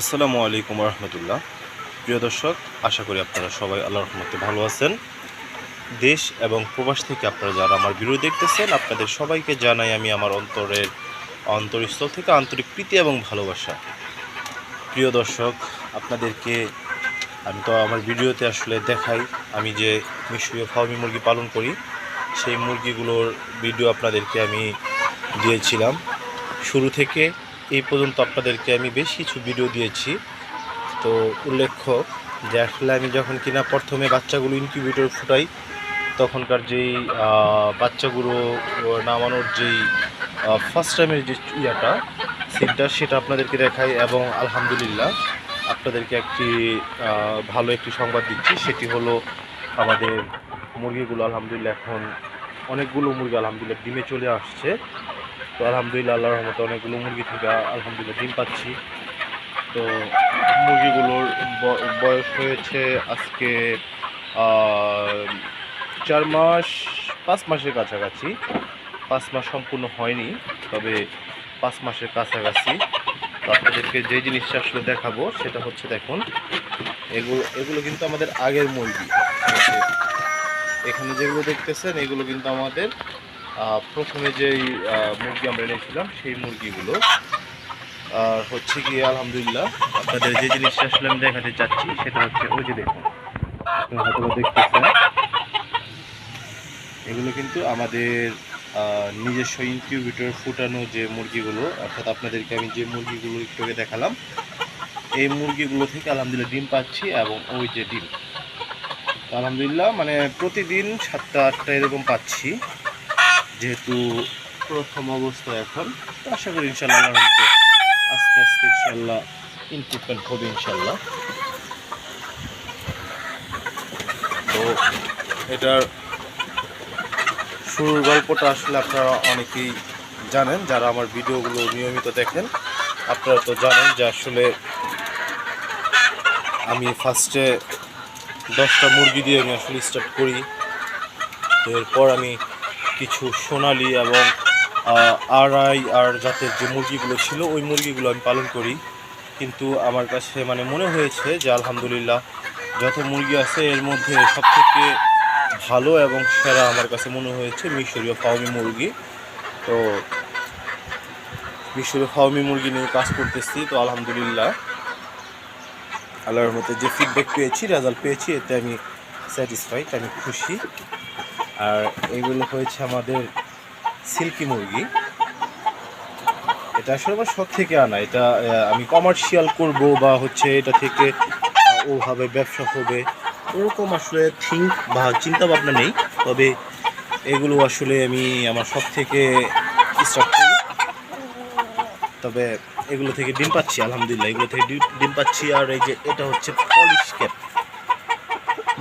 আসসালামু আলাইকুম রহমতুল্লাহ। প্রিয় দর্শক, আশা করি আপনারা সবাই আল্লাহ রহমতে ভালো আছেন। দেশ এবং প্রবাস থেকে আপনারা যারা আমার ভিডিও দেখতেছেন, আপনাদের সবাইকে জানাই আমি আমার অন্তরের অন্তরস্থল থেকে আন্তরিক প্রীতি এবং ভালোবাসা। প্রিয় দর্শক, আপনাদেরকে আমি তো আমার ভিডিওতে আসলে দেখাই, আমি যে মিশরীয় ফার্মি মুরগি পালন করি, সেই মুরগিগুলোর ভিডিও আপনাদেরকে আমি দিয়েছিলাম। শুরু থেকে এই পর্যন্ত আপনাদেরকে আমি বেশ কিছু ভিডিও দিয়েছি। তো উল্লেখ্য যে আসলে আমি যখন কিনা প্রথমে বাচ্চাগুলো ইনকিউবেটর ফুটাই, তখনকার যেই বাচ্চাগুলো নামানোর যেই ফার্স্ট টাইমের যে ইয়াটা সিনটা সেটা আপনাদেরকে দেখাই এবং আলহামদুলিল্লাহ আপনাদেরকে একটি ভালো একটি সংবাদ দিচ্ছি। সেটি হলো আমাদের মুরগিগুলো আলহামদুলিল্লাহ এখন অনেকগুলো মুরগি আলহামদুলিল্লাহ ডিমে চলে আসছে। তো আলহামদুলিল্লাহ, আল্লাহর রহমতে অনেকগুলো মুরগি থেকে আলহামদুলিল্লাহ ডিম পাচ্ছি। তো মুরগিগুলোর বয়স হয়েছে আজকে চার মাস, পাঁচ মাসের কাছাকাছি। পাঁচ মাস সম্পূর্ণ হয়নি, তবে পাঁচ মাসের কাছাকাছি। তো আপনাদেরকে যে জিনিসটা আসলে দেখাবো, সেটা হচ্ছে দেখুন, এগুলো এগুলো কিন্তু আমাদের আগের মুরগি। এখানে যেগুলো দেখতেছেন, এগুলো কিন্তু আমাদের প্রথমে যেই মুরগি আমরা এনেছিলাম, সেই মুরগিগুলো, আর হচ্ছে গিয়ে আলহামদুলিল্লাহ আপনাদের যে জিনিসটা আসলে আমি দেখাতে চাচ্ছি, সেটা হচ্ছে ওই যে দেখুন দেখতেছেন, এগুলো কিন্তু আমাদের নিজস্ব ইনকিউবেটর ফুটানো যে মুরগিগুলো, অর্থাৎ আপনাদেরকে আমি যে মুরগিগুলো একটু আগে দেখালাম, এই মুরগিগুলো থেকে আলহামদুলিল্লাহ ডিম পাচ্ছি এবং ওই যে ডিম। আলহামদুলিল্লাহ মানে প্রতিদিন সাতটা, আটটা এরকম পাচ্ছি। যেহেতু প্রথম অবস্থা এখন আশা করি ইনশাল্লাহ আস্তে আস্তে ইনশাল্লাহ ইমপ্রুভমেন্ট হবে ইনশাল্লাহ। তো এটার শুরুর গল্পটা আসলে আপনারা অনেকেই জানেন, যারা আমার ভিডিওগুলো নিয়মিত দেখেন, আপনারা তো জানেন যে আসলে আমি ফার্স্টে দশটা মুরগি দিয়ে আমি আসলে স্টার্ট করি। এরপর আমি কিছু সোনালি এবং আহ, আড়াই আর জাতের যে মুরগিগুলো ছিল ওই মুরগিগুলো আমি পালন করি। কিন্তু আমার কাছে মানে মনে হয়েছে যে আলহামদুলিল্লাহ যত মুরগি আছে এর মধ্যে সবথেকে ভালো এবং সেরা আমার কাছে মনে হয়েছে মিশরীয় ফাউমি মুরগি। তো মিশরীয় ফাউমি মুরগি নিয়ে কাজ করতেছি তো আলহামদুলিল্লাহ। আল্লাহর মতে যে ফিডব্যাক পেয়েছি রেজাল্ট পেয়েছি এতে আমি স্যাটিসফাইড আমি খুশি। আর এগুলো হয়েছে আমাদের সিল্কি মুরগি। এটা আসলে আমার শখ থেকে আনা। এটা আমি কমার্শিয়াল করব বা হচ্ছে এটা থেকে ওভাবে ব্যবসা হবে ওরকম আসলে থিঙ্ক বা চিন্তা ভাবনা নেই। তবে এগুলো আসলে আমি আমার সব থেকে স্টার্ট করি। তবে এগুলো থেকে ডিম পাচ্ছি, আলহামদুলিল্লাহ। এগুলো থেকে ডিম পাচ্ছি আর এই যে এটা হচ্ছে পলিশ ক্যাপ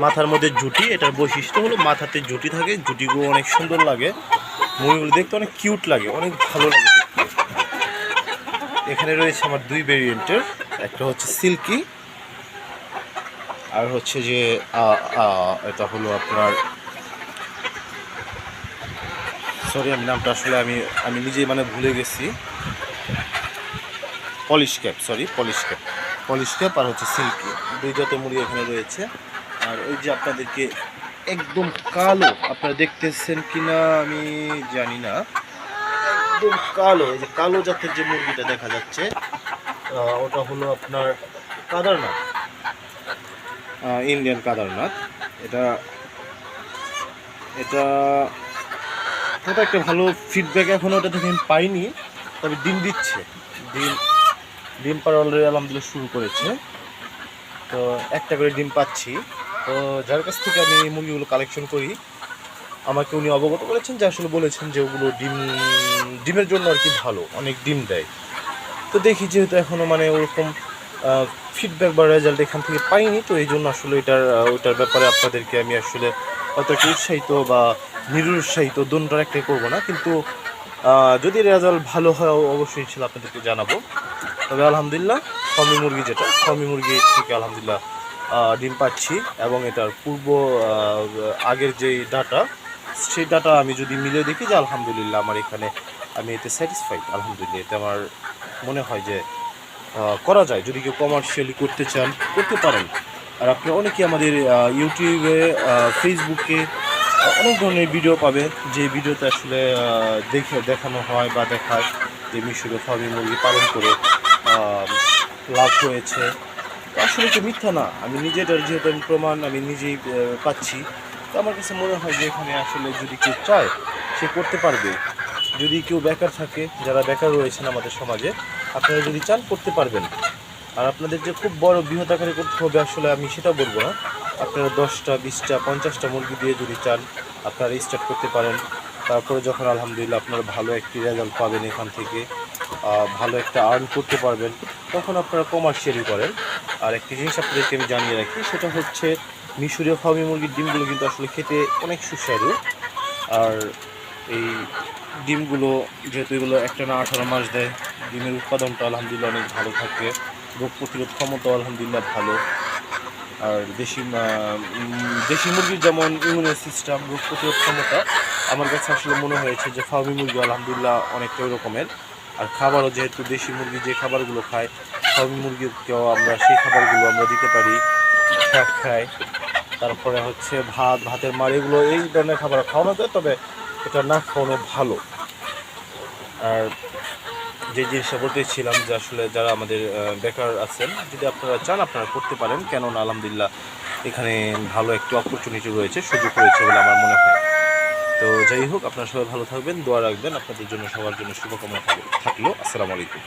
মাথার মধ্যে জুটি, এটার বৈশিষ্ট্য হলো মাথাতে জুটি থাকে, জুটিগুলো অনেক সুন্দর লাগে। মুরগিগুলো দেখতে অনেক কিউট লাগে, অনেক ভালো লাগে দেখতে। এখানে রয়েছে আমার দুই ভেরিয়েন্টের একটা হচ্ছে সিল্কি, আর হচ্ছে যে এটা হলো আপনার সরি আমি নামটা আসলে আমি আমি নিজেই মানে ভুলে গেছি। Polish cap sorry polish cap polish cap আর হচ্ছে সিল্কি। দুই জাতের মুড়ি এখানে রয়েছে। আর ওই যে আপনাদেরকে একদম কালো, আপনারা দেখতেছেন কিনা আমি জানি না। একদম কালো, এই যে কালো জাতের যে মুরগিটা দেখা যাচ্ছে ওটা হলো আপনার কাদারনাথ। ইন্ডিয়ান কাদারনাথ। এটা এটা ওটা একটা ভালো ফিডব্যাক এখনও ওটা থেকে আমি পাইনি, তবে ডিম দিচ্ছে। ডিম ডিম পাড়া অলরেডি আলহামদুলিল্লাহ শুরু করেছে। তো একটা করে ডিম পাচ্ছি। তো যার কাছ থেকে আমি এই মুরগিগুলো কালেকশন করি, আমাকে উনি অবগত করেছেন যে আসলে বলেছেন যে ওগুলো ডিম, ডিমের জন্য আর কি ভালো, অনেক ডিম দেয়। তো দেখি যেহেতু এখনও মানে ওরকম ফিডব্যাক বা রেজাল্ট এখান থেকে পাইনি, তো এই জন্য আসলে এটার ওইটার ব্যাপারে আপনাদেরকে আমি আসলে অত একটা উৎসাহিত বা নিরুৎসাহিত দোনটার একটাই করব না, কিন্তু যদি রেজাল্ট ভালো হয় অবশ্যই ইনশাল্লাহ আপনাদেরকে জানাব। তবে আলহামদুলিল্লাহ ফমি মুরগি যেটা ফমি মুরগি থেকে আলহামদুলিল্লাহ ডিম পাচ্ছি এবং এটার পূর্ব আগের যেই ডাটা, সেই ডাটা আমি যদি মিলে দেখি যে আলহামদুলিল্লাহ আমার এখানে আমি এতে স্যাটিসফাইড আলহামদুলিল্লাহ। এতে আমার মনে হয় যে করা যায়। যদি কেউ কমার্শিয়ালি করতে চান, করতে পারেন। আর আপনি অনেকেই আমাদের ইউটিউবে ফেসবুকে অনেক ধরনের ভিডিও পাবে। যে ভিডিওতে আসলে দেখে, দেখানো হয় বা দেখায় যে মিশরে ফার্মি মুরগি পালন করে লাভ হয়েছে। আসলে তো মিথ্যা না। আমি নিজেটার যেহেতু আমি প্রমাণ আমি নিজেই পাচ্ছি। তো আমার কাছে মনে হয় যে এখানে আসলে যদি কেউ চায়, সে করতে পারবে। যদি কেউ বেকার থাকে, যারা বেকার রয়েছেন আমাদের সমাজে, আপনারা যদি চান, করতে পারবেন। আর আপনাদের যে খুব বড় বৃহৎ আকারে করতে হবে আসলে আমি সেটা বলব না। আপনারা দশটা, বিশটা, পঞ্চাশটা মুরগি দিয়ে যদি চান, আপনারা স্টার্ট করতে পারেন। তারপরে যখন আলহামদুলিল্লাহ আপনারা ভালো একটি রেজাল্ট পাবেন এখান থেকে ভালো একটা আর্ন করতে পারবেন। তখন আপনারা কমার্শিয়ালি করেন। আর একটি জিনিস আপনাদেরকে আমি জানিয়ে রাখি, সেটা হচ্ছে মিশরীয় ফার্মি মুরগির ডিমগুলো কিন্তু আসলে খেতে অনেক সুস্বাদু। আর এই ডিমগুলো যেহেতু এগুলো একটা না আঠারো মাস দেয়, ডিমের উৎপাদনটা আলহামদুলিল্লাহ অনেক ভালো থাকে, রোগ প্রতিরোধ ক্ষমতা আলহামদুলিল্লাহ ভালো। আর দেশি দেশি মুরগির যেমন ইমিউনি সিস্টেম, রোগ প্রতিরোধ ক্ষমতা, আমার কাছে আসলে মনে হয়েছে যে ফার্মি মুরগি আলহামদুলিল্লাহ অনেকটা ওই রকমের। আর খাবারও যেহেতু দেশি মুরগি যে খাবারগুলো খায় ফার্মি মুরগিকেও আমরা সেই খাবারগুলো আমরা দিতে পারি শাক খায়। তারপরে হচ্ছে ভাত, ভাতের মার এগুলো এই ধরনের খাবার খাওয়ানো যায়, তবে এটা না খাওয়ানো ভালো। আর যে জিনিসটা বলতেছিলাম যে আসলে যারা আমাদের বেকার আছেন, যদি আপনারা চান আপনারা করতে পারেন। কেননা আলহামদুলিল্লাহ এখানে ভালো একটি অপরচুনিটি রয়েছে, সুযোগ রয়েছে বলে আমার মনে হয়। তো যাই হোক, আপনারা সবাই ভালো থাকবেন, দোয়া রাখবেন। আপনাদের জন্য, সবার জন্য শুভকামনা থাকল। আসসালামু আলাইকুম।